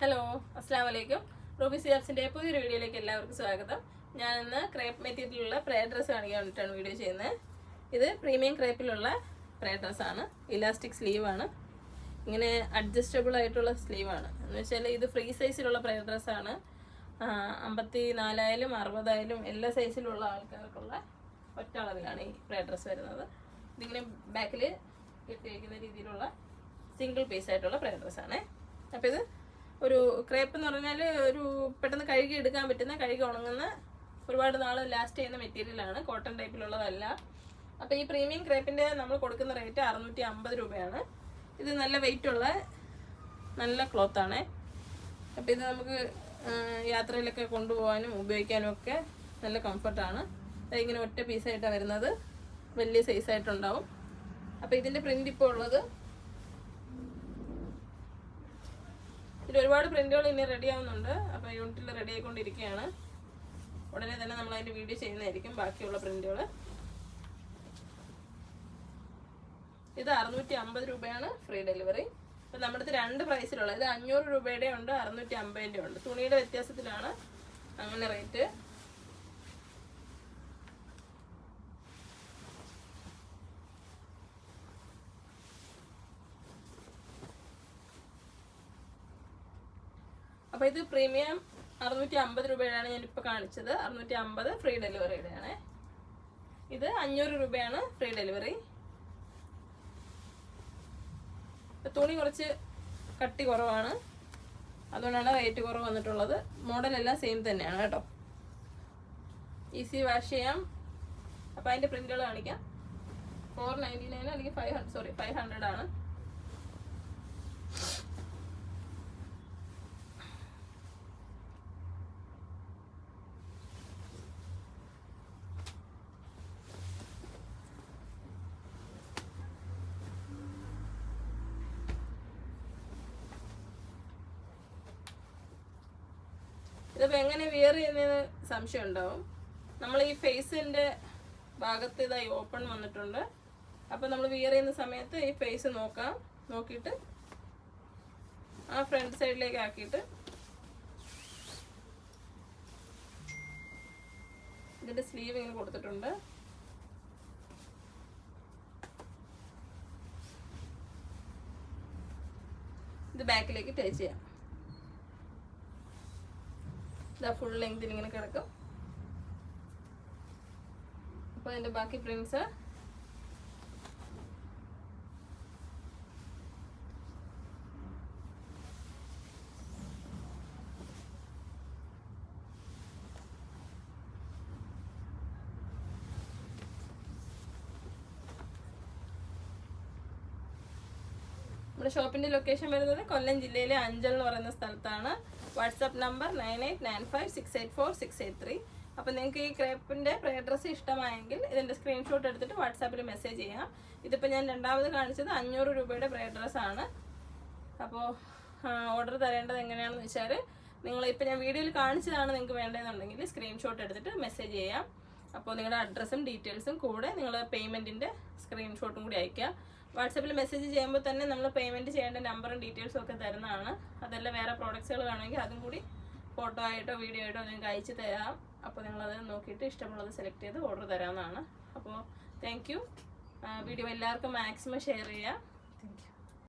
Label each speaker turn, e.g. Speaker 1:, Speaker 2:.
Speaker 1: Hello അസ്സാം വലൈക്കും Ruby സിയാബ്സിന്റെ പുതിയൊരു വീഡിയോയിലേക്ക് എല്ലാവർക്കും സ്വാഗതം. ഞാൻ ഇന്ന് ക്രേപ്പ് മെറ്റീരിയലുള്ള പ്രേ ഡ്രസ് കാണിക്കാൻ വേണ്ടിയിട്ടാണ് വീഡിയോ ചെയ്യുന്നത്. ഇത് പ്രീമിയം ക്രേപ്പിലുള്ള പ്രേ ഡ്രസ്സാണ് ഇലാസ്റ്റിക് സ്ലീവാണ് ഇങ്ങനെ അഡ്ജസ്റ്റബിൾ ആയിട്ടുള്ള സ്ലീവാണ് എന്ന് വെച്ചാൽ ഇത് ഫ്രീ സൈസിലുള്ള പ്രേ ഡ്രസ്സാണ് അമ്പത്തി നാലായാലും അറുപതായാലും എല്ലാ സൈസിലുള്ള ആൾക്കാർക്കുള്ള ഒറ്റ അളവിലാണ് ഈ പ്രേ ഡ്രസ്സ് വരുന്നത്. ഇതിങ്ങനെ ബാക്കിൽ ഇട്ടിരിക്കുന്ന രീതിയിലുള്ള സിംഗിൾ പീസ് ആയിട്ടുള്ള പ്രേ ഡ്രസ്സാണ് അപ്പോൾ ഇത് ഒരു ക്രേപ്പ് എന്ന് പറഞ്ഞാൽ ഒരു പെട്ടെന്ന് കഴുകി എടുക്കാൻ പറ്റുന്ന കഴുകി ഉണങ്ങുന്ന ഒരുപാട് നാൾ ലാസ്റ്റ് ചെയ്യുന്ന മെറ്റീരിയലാണ് കോട്ടൺ ടൈപ്പിലുള്ളതല്ല അപ്പോൾ ഈ പ്രീമിയം ക്രേപ്പിന്റെ നമ്മൾ കൊടുക്കുന്ന റേറ്റ് അറുന്നൂറ്റി അമ്പത് രൂപയാണ്. ഇത് നല്ല വെയിറ്റ് ഉള്ള നല്ല ക്ലോത്താണ് അപ്പോൾ ഇത് നമുക്ക് യാത്രയിലൊക്കെ കൊണ്ടുപോകാനും ഉപയോഗിക്കാനും ഒക്കെ നല്ല കംഫർട്ടാണ് ഇങ്ങനെ ഒറ്റ പീസായിട്ടാണ് വരുന്നത്. വലിയ സൈസായിട്ടുണ്ടാവും അപ്പോൾ ഇതിന്റെ പ്രിന്റ് ഇപ്പോൾ ഉള്ളത് ഇതിൽ ഒരുപാട് പ്രിന്റുകൾ ഇനി റെഡി ആവുന്നുണ്ട്. അപ്പോൾ യൂണിറ്റിൽ റെഡി ആയിക്കൊണ്ടിരിക്കുകയാണ്. ഉടനെ തന്നെ നമ്മൾ അതിന്റെ വീഡിയോ ചെയ്യുന്നതായിരിക്കും ബാക്കിയുള്ള പ്രിന്റുകൾ. ഇത് അറുന്നൂറ്റി അമ്പത് രൂപയാണ് ഫ്രീ ഡെലിവറി അപ്പം നമ്മുടെ രണ്ട് പ്രൈസിലുള്ള ഇത് അഞ്ഞൂറ് രൂപയുടെ ഉണ്ട് അറുന്നൂറ്റി അമ്പതിന്റെ ഉണ്ട്. തുണിയുടെ വ്യത്യാസത്തിലാണ് അങ്ങനെ റേറ്റ് അപ്പോൾ ഇത് പ്രീമിയം അറുന്നൂറ്റി അമ്പത് രൂപയാണ് ഞാൻ ഇപ്പോൾ കാണിച്ചത്. അറുന്നൂറ്റി അമ്പത് ഫ്രീ ഡെലിവറിയുടെയാണ് ഇത് അഞ്ഞൂറ് രൂപയാണ് ഫ്രീ ഡെലിവറി തുണി കുറച്ച് കട്ടി കുറവാണ്. അതുകൊണ്ടാണ് റേറ്റ് കുറവ് വന്നിട്ടുള്ളത്. മോഡലെല്ലാം സെയിം തന്നെയാണ് കേട്ടോ. ഈസി വാഷ് ചെയ്യാം. അപ്പോൾ അതിന്റെ പ്രിന്റുകൾ കാണിക്കാം. ഫോർ നയന്റി നയൻ അല്ലെങ്കിൽ ഫൈവ് സോറി ഫൈവ് ഹൺഡ്രഡ് ആണ്. ഇതിപ്പോൾ എങ്ങനെ വിയർ ചെയ്യുന്നതെന്ന് സംശയം ഉണ്ടാവും നമ്മൾ ഈ ഫേസിന്റെ ഭാഗത്ത് ഇതായി ഓപ്പൺ വന്നിട്ടുണ്ട്. അപ്പോൾ നമ്മൾ വിയർ ചെയ്യുന്ന സമയത്ത് ഈ ഫേസ് നോക്കാം. നോക്കിയിട്ട് ആ ഫ്രണ്ട് സൈഡിലേക്ക് ആക്കിയിട്ട് ഇതിന്റെ സ്ലീവ് ഇങ്ങനെ കൊടുത്തിട്ടുണ്ട്. ഇത് ബാക്കിലേക്ക് ടച്ച് ചെയ്യാം. ഇതാ ഫുൾ ലെങ്തിൽ ഇങ്ങനെ കിടക്കും. അപ്പോൾ അതിന്റെ ബാക്കി പ്രിൻസ് നമ്മുടെ ഷോപ്പിന്റെ ലൊക്കേഷൻ വരുന്നത് കൊല്ലം ജില്ലയിലെ അഞ്ചൽ എന്ന് പറയുന്ന സ്ഥലത്താണ്. WhatsApp number nine eight nine five six eight four six eight three. അപ്പോൾ നിങ്ങൾക്ക് ഈ ക്രേപ്പിന്റെ പ്രേ ഡ്രസ്സ് ഇഷ്ടമായെങ്കിൽ ഇതിന്റെ സ്ക്രീൻഷോട്ട് എടുത്തിട്ട് വാട്സാപ്പിൽ മെസ്സേജ് ചെയ്യാം. ഇതിപ്പോൾ ഞാൻ രണ്ടാമത് കാണിച്ചത് അഞ്ഞൂറ് രൂപയുടെ ഡ്രസ്സാണ് അപ്പോൾ ഓർഡർ തരേണ്ടത് എങ്ങനെയാണെന്ന് വെച്ചാൽ നിങ്ങൾ ഇപ്പോൾ ഞാൻ വീഡിയോയിൽ കാണിച്ചതാണ് നിങ്ങൾക്ക് വേണ്ടതെന്നുണ്ടെങ്കിൽ സ്ക്രീൻഷോട്ട് എടുത്തിട്ട് മെസ്സേജ് ചെയ്യാം. അപ്പോൾ നിങ്ങളുടെ അഡ്രസ്സും ഡീറ്റെയിൽസും കൂടെ നിങ്ങൾ പേയ്മെന്റിന്റെ സ്ക്രീൻഷോട്ടും കൂടി അയക്കുക വാട്സപ്പിൽ മെസ്സേജ് ചെയ്യുമ്പോൾ തന്നെ നമ്മൾ പേയ്മെന്റ് ചെയ്യേണ്ട നമ്പറും ഡീറ്റെയിൽസും ഒക്കെ തരുന്നതാണ്. അതല്ല വേറെ പ്രോഡക്റ്റ്സുകൾ വേണമെങ്കിൽ അതും കൂടി ഫോട്ടോ ആയിട്ടോ വീഡിയോ ആയിട്ടോ നിങ്ങൾക്ക് അയച്ചു തരാം. അപ്പോൾ നിങ്ങളത് നോക്കിയിട്ട് ഇഷ്ടമുള്ളത് സെലക്ട് ചെയ്ത് ഓർഡർ തരാമെന്നാണ് അപ്പോൾ താങ്ക് വീഡിയോ എല്ലാവർക്കും മാക്സിമം ഷെയർ ചെയ്യുക താങ്ക്